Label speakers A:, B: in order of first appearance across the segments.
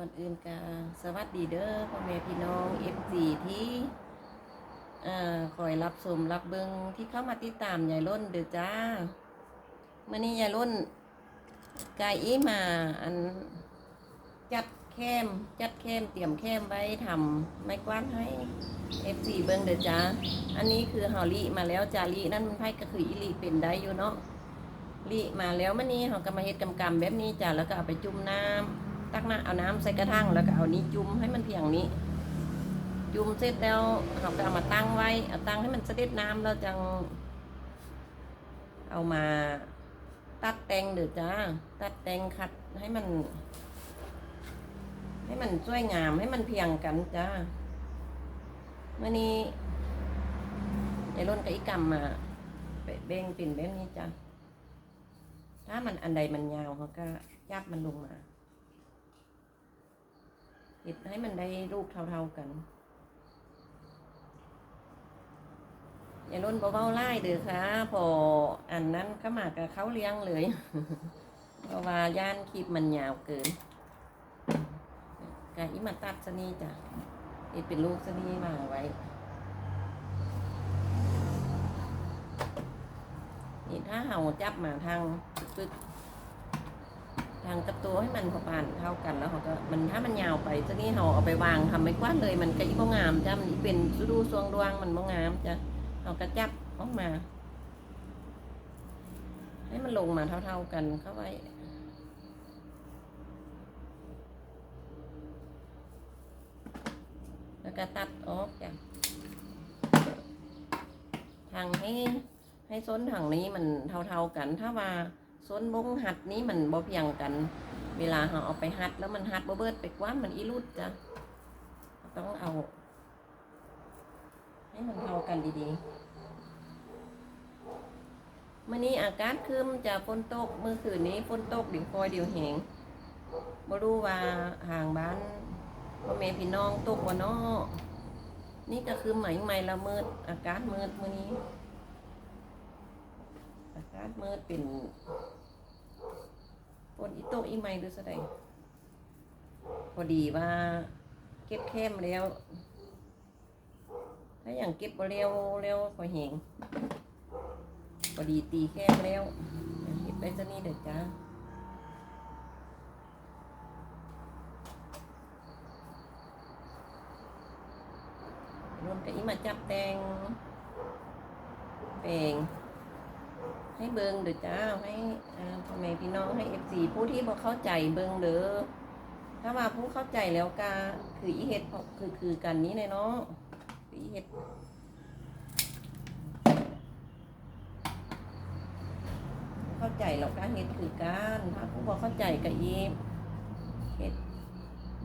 A: ก่อนอื่นก็สวัสดีเด้อพ่อแม่พี่น้อง F4 ที่เอ่คอยรับชมรับเบิงที่เข้ามาติดตามยายล้นเด้อจ้าเมื่อนี้ยายล้นกายอีมาอันจัดแคมจัดแคมเตรียมแคมไว้ทำไม้กว้าดให้ F4 เบิงเด้อจ้าอันนี้คือเฮาลีมาแล้วจาลีนั่นมันไพ่ก็คืออีลีเป็นได้อยู่เนาะลีมาแล้วเมื่อนี้เขาก็มาเฮ็ดกำกำแบบนี้จ้าแล้วก็เอาไปจุ่มน้ำ ตักน้ำเอาน้ำใส่กระทั่งแล้วก็เอานี้จุ่มให้มันเพียงนี้ จุ่มเสร็จแล้วเราก็เอามาตั้งไว้เอาตั้งให้มันเสด็จน้ำแล้วจัง เอามาตัดแต่งเดือจ้า ตัดแต่งขัดให้มัน ให้มันสวยงามให้มันเพียงกันจ้าเมื่อนี้ไอ้ร่นกับอีกรรมมาเบ่งปิ่นแบบนี้จ้าถ้ามันอันใดมันยาวเขาก็ยับมันลงมา เห็ดให้มันได้รูปเท่าๆกัน อย่าล้นเบาๆไล่เด้อค่ะ พออันนั้นก็มากับเขาเลี้ยงเลย เพราะว่าย่านคลิปมันยาวเกินกะอีมาตัดสนีจ้ะเอ็ดเป็นลูกสนีมาไว้นี่ถ้าเห่าจับมาทางปึก ทางกระตัวให้มันพอปานเท่ากันแล้วเขาก็มันถ้ามันยาวไปจะนี่เขาเอาไปวางทำไม่กว้านเลยมันก็อีบ่งามจ้ะมันเป็นสุดูสวงดวงมันบ่งามจ้ะเขาก็จับออกมา ให้มันลงมาเท่า ๆกันเข้าไว้แล้วก็ตัดออกจ้ะทางให้ให้ส้นทางนี้มันเท่าๆกันถ้าว่า ส่วนบงหัดนี้มันบ่เพียงกัน เวลาเราเอาไปหัด แล้วมันหัดบ่เบิดไปกว่ามันอีรุดจ้ะต้องเอา ให้มันเท่ากันดีๆมื่อนี้อากาศครึ้มจะฝนตกเมื่อคืนนี้ฝนตกเดี๋ยวคอยเดี๋ยวแหงบ่รู้ว่าห่างบ้านพ่อแม่พี่น้องตกว่าน้อนี่ก็คือไหมไหมละมืด อากาศมืดมื่อนี้ อากาศมืดเป็น ฝนอีโตอีไม่ดูสะใดพอดีว่า เก็บเข้มแล้ว ถ้าอย่างเก็บเร็วเร็วพอเหงพอดีตีแค้มแล้วเก็บไปซะนี่เด็ดจ้าโดนกับอีมาจับแตงแปลง ให้เบิงเด้อจ้าให้พ่อแม่พี่น้องให้เอฟซีผู้ที่บ่เข้าใจเบิงเด้อถ้าว่าผู้เข้าใจแล้วก็คืออีเฮ็ดคือคือกันนี้เลยเนาะคืออีเฮ็ดเข้าใจแล้วก็เฮ็ดคือกันถ้าผู้บ่เข้าใจก็อีเฮ็ด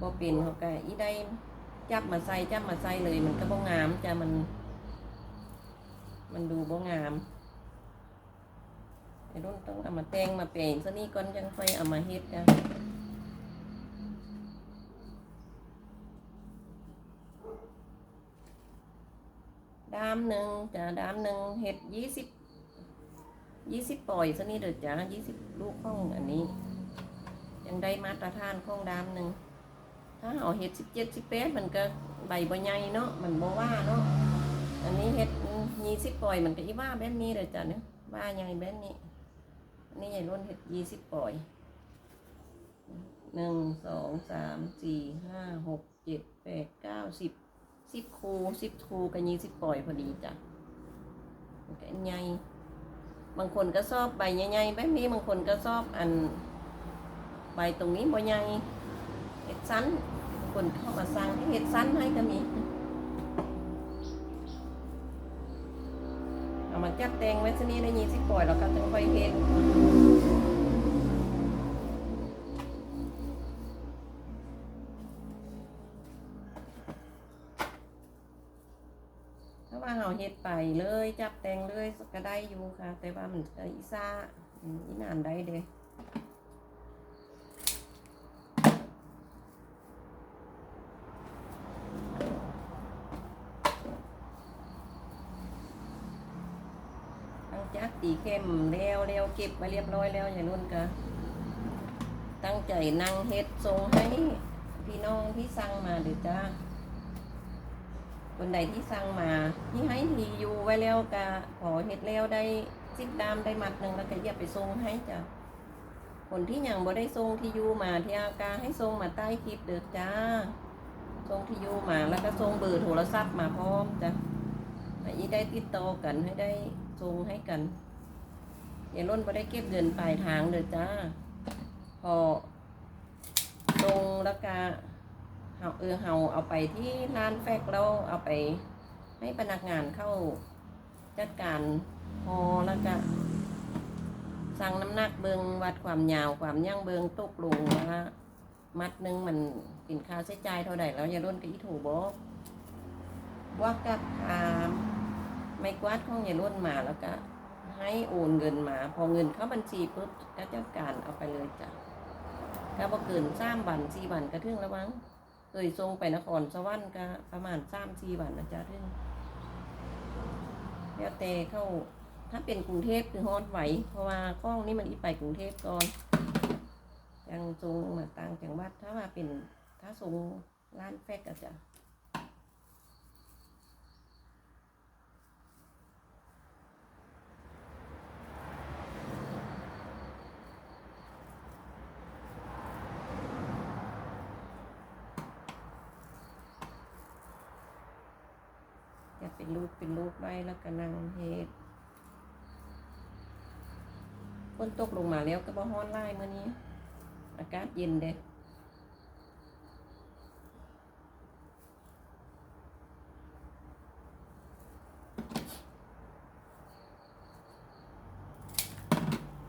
A: บ่เป็นเขาก็อีได้จับมาใส่จับมาใส่เลยมันก็บ่งามจ้ะมัน มันดูบ่งาม ไอรุ่นต้องเอามาแต่งมาแปลงซะนี่ก่อนยังค่อยเอามาเฮ็ดจ้ะดามหนึ่งจ้ะดามหนึ่งเฮ็ดยี่สิบยี่สิบปล่อยซะนี่เด้อจ้ะยี่สิบลูกข้องอันนี้ ยังได้มาตรฐานข้องดามหนึ่งถ้าเอาเฮ็ดสิบเจ็ดสิบแปดมันก็ใบบ่ใหญ่เนาะมันบ่ว่าเนาะอันนี้เฮ็ดยี่สิบปล่อยมันก็อีว่าแบบนี้เด้อจ้ะเนาะว่าใหญ่แบบนี้ นี่ใหญ่รุ่นเห็ดยี่สิบปล่อยหนึ่งสองสามสี่ห้าหกเจ็ดแปดเก้าสิบสิบคูสิบคูกับยี่สิบปล่อยพอดีจ้ะกันใหญ่บางคนก็ชอบใบใหญ่ๆแบบนี้บางคนก็ชอบอันใบตรงนี้บ่ใหญ่เห็ดสั้นคนเข้ามาสั่งให้เห็ดสั้นให้ก็มี เอา มาจัดแต่งไว้ซะนี่ได้ยี่สิปล่อยแล้วก็จะค่อยเฮ็ดถ้าว่าเราเฮ็ดไปเลยจับแต่งเลยก็ได้อยู่ค่ะ แต่ว่ามันก็อีซ่าอีนานได้เด้ตั้งจักตี เข้มแล้วแล้วเก็บไว้เรียบร้อยแล้วอย่างนู้นก็ตั้งใจนั่งเฮ็ดทรงให้พี่น้องที่สั่งมาเด้อจ้าคนใดที่สั่งมาที่ให้ทีอยู่ไว้แล้วก็ขอเฮ็ดแล้วได้สิบดามได้มัดหนึ่งแล้วก็อย่าไปส่งให้จ้ะคนที่ยังบ่ได้ส่งที่อยู่มาที่อากาให้ส่งมาใต้คลิปเด้อจ้าส่งที่อยู่มาแล้วก็ส่งเบอร์โทรศัพท์มาพร้อมจ้ะให้ได้ติดต่อกันให้ได้ส่งให้กัน อย่าล้นบ่ได้เก็บเงินปลายทางเด้อจ้า พอตรงแล้วก็เฮาเออเฮาเอาไปที่ร้านแฟกแล้วเอาไปให้พนักงานเข้าจัดการพอแล้วก็สั่งน้ำหนักเบิงวัดความยาวความย่างเบิงตกลงว่ามัดหนึงมันกินค่าใช้จ่ายเท่าไหร่แล้วอย่าล้นกับอีถูบอกว่ากับอ่าไม่กวาดของอย่าล้นมาแล้วก็ ให้โอนเงินมา พอเงินเข้าบัญชีปุ๊บก็จัดการเอาไปเลยจ้ะก็บ่เกินสามวันสี่วันก็ถึงแล้วมั้งเคยส่งไปนครสวรรค์ก็ประมาณสามสี่วันนะจ๊ะถึงแล้วแต่เข้าถ้าเป็นกรุงเทพคือฮอดไหว เพราะว่าข้องนี่มันอีไปกรุงเทพก่อนยังส่งมาต่างจังหวัดถ้าว่าเป็นถ้าส่งร้านแฟกก็จะ เป็นรูปเป็นรูปไว้แล้วก็นั่งเฮ็ดฝนตกลงมาแล้วก็บ่ฮ้อนไล่มื้อนี้ อากาศเย็นเด้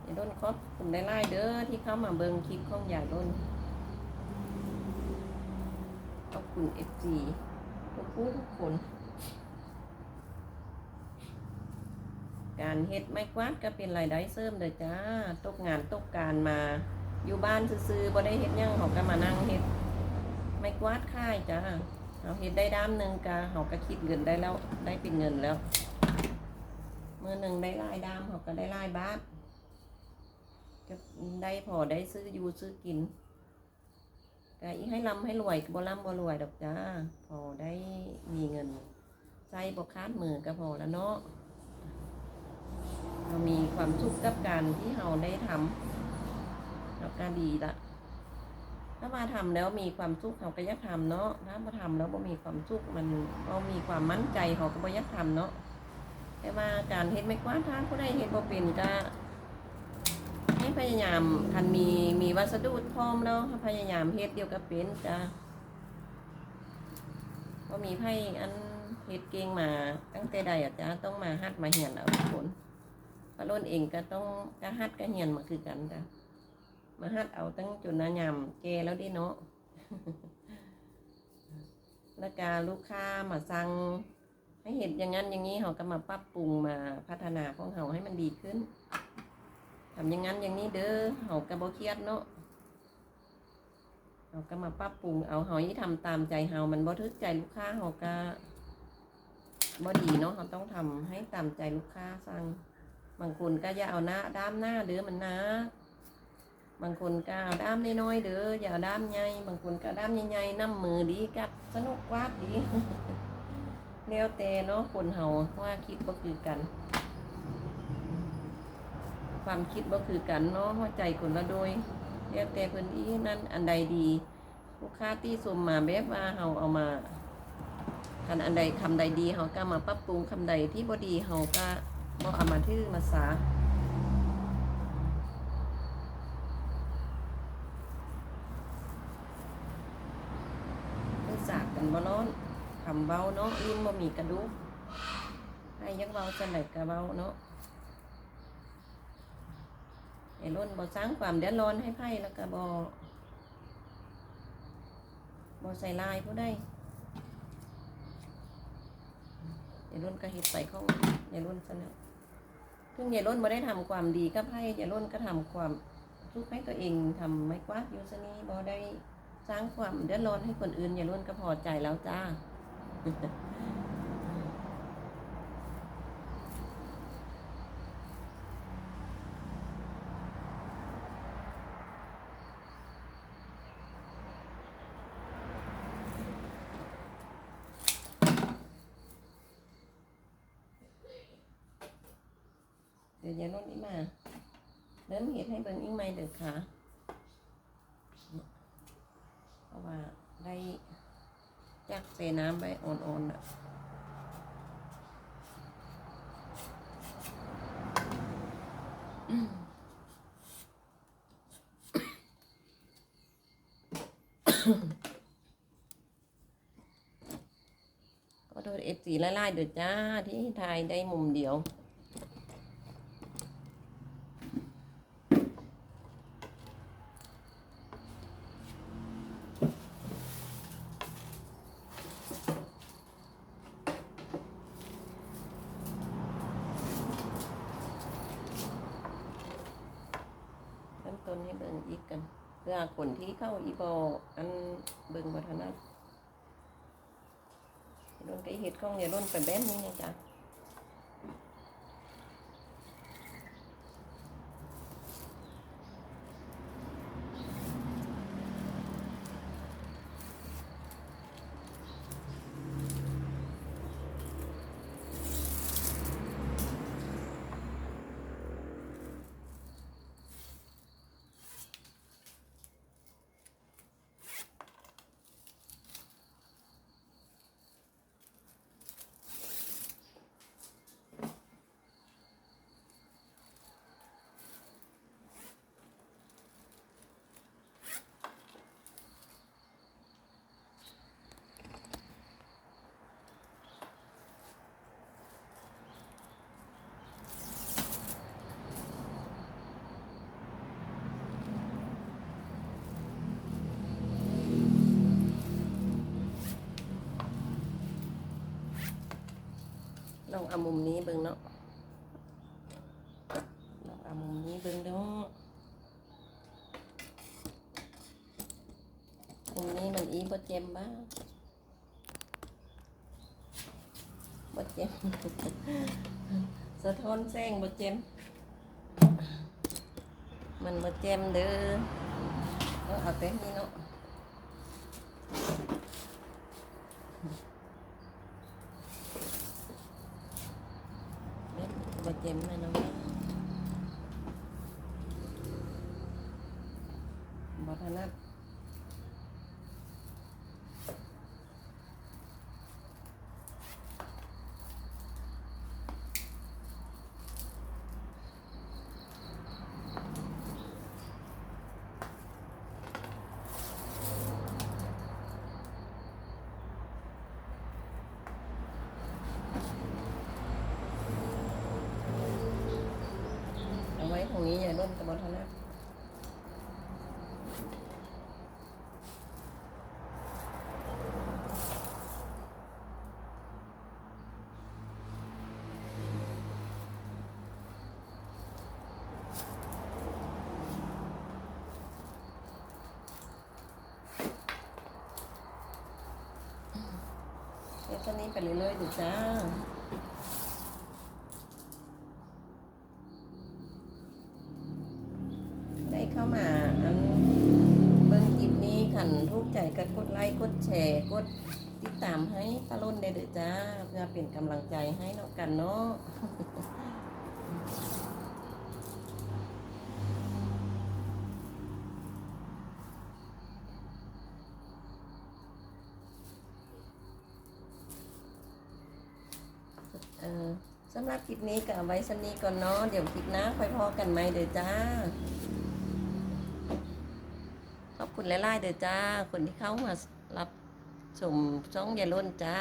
A: อย่าโดนครอบคุณได้ไล่เด้อที่เข้ามาเบิงคลิปของอย่าโดนขอบคุณ FG ทุกผู้ทุกคน การเฮ็ดไม้กวาดก็เป็นรายได้เสริมเด้อจ้า ตกงานตกการมา อยู่บ้านซื่อๆบ่ได้เฮ็ดหยังเขาก็มานั่งเฮ็ดไม้กวาดค่ายจ้าเอาเฮ็ดได้ด้ามหนึงก็เขาก็คิดเงินได้แล้วได้เป็นเงินแล้วมื้อหนึงได้รายด้ามเขาก็ได้รายบาทก็ได้พอได้ซื้ออยู่ซื้อกินก็อีกให้ร่ำให้รวยบ่ร่ำบ่รวยดอกจ้า พอได้มีเงินใช้บ่คาดมือก็พอแล้วเนาะ เรามีความสุขกับการที่เราได้ทำเราก็ดีละถ้ามาทำแล้วมีความสุขเขาก็ยักทำเนาะถ้ามาทำแล้วบ่มีความสุขมันเรามีความมั่นใจเขาก็บ่ยักทำเนาะแต่ว่าการเฮ็ดไม่กว้านทางผู้ใดเฮ็ดบ่เป็นก็ให้พยายามคันมีมีวัสดุพร้อมแล้วพยายามเฮ็ดเดียวกับเป็นจ้ะก็มีไพ่อันเฮ็ดเก่งมาตั้งแต่ใดอะจ้ะต้องมาหัดมาเหียนเอาทุกคน ปลาล้นเองก็ต้องก็ฮัดก็เฮียนมาคือกันจ้ะมาฮัดเอาตั้งจนนายามแกแล้วดิเนาะแล้วก็ลูกค้ามาสั่งให้เห็นอย่างนั้นอย่างนี้เขาก็มาปรับปรุงมาพัฒนาของเขาให้มันดีขึ้นทำอย่างนั้นอย่างนี้เด้อเขาก็บ่เครียดเนาะเขาก็มาปรับปรุงเอาเขาที่ทำตามใจเขามันบ่ทึกใจลูกค้าเขาก็บ่ดีเนาะเขาต้องทำให้ตามใจลูกค้าสั่ง บางคนก็อย่าเอาหน้าด้ามหน้าเด้อมันนะบางคนก็เอาด้ามน้อยๆเด้ออย่าด้ามใหญ่บางคนก็ด้ามใหญ่ๆน้ำมือดีกัดสนุกกวาดดีแล้วแต่เนาะคนเฮาว่าคิดบ่คือกัน ความคิดบ่คือกันเนาะหัวใจคนละโดยแล้วแต่เพิ่นอีนั่นอันใดดีลูกค้าที่สมมาแบบว่าเฮาเอามาคันอันใดคำใดดีเฮาก็มาปรับปรุงคำใดที่บ่ดีเฮาก็ บ่เอามาทื่มาสาม่สากกันบ่ร้อนคำเบาเนาะลิ้นบ่มีกระดูกให้ยักเบาจังไดกะเบาเนาะไอ้ล้นบ่สร้างความเดือดร้อนให้ไพ่แล้วก็บ่บ่ใส่ลายผู้ใดไอ้ล้นก็เฮ็ดใส่เของไอ้ล้นซะแล้ว ซึ่งยายล้นไม่ได้ทำความดีก็ให้ยายล้นก็ทำความทุกข์ให้ตัวเองทำไม่กวาอยู่ซะนี้บ่ได้สร้างความเดือดร้อนให้คนอื่นยายล้นก็พอใจแล้วจ้า ดี๋ยวยายนุ่นอีมาเริ่มเห็ดให้เบิ่งอีกไหมเด้อค่ะเพราะว่าได้จักเสน้ำไปอ่อนๆอะก็โดนเอฟสีไล่ๆเดือจ้าที่ไทยได้มุมเดียว เริ่มต้นให้เบิ่งอีกกัน เพื่อคนที่เข้าอีบออันเบิ่งวัฒนะโดนไก่เห็ดข้องอย่าโดนไปแบนนี้นะจ๊ะ ลองเอามุมนี้เบิ่งเนาะลองเอามุมนี้เบิ่งเดูมุมนี้มันอีบ่เจ็มบ้างบ่เจ็มสะท้อนแสงบ่เจ็มมันบ่เจ็มเด้อเอาเอาแต่นี้เนาะ เด็ดบ่เจ็มแม่น้องบ่ถนัด เอาไว้ตรงนี้อย่าร่นกับบ่ถนัดเดี๋ยวตอนนี้ไปเรื่อยๆดูจ้า ด้เด้อจ้าเพื่อเป็นกำลังใจให้นาะกันเนาะสำหรับคลิปนี้ก็ไว้สันนี้ก่อนเนาะเดี๋ยวคลิปหน้าค่อยพอกันไหมเด้อจ้า ขอบคุณหลายๆเด้อจ้า คนที่เข้ามารับชมช่องยายล้นจ้า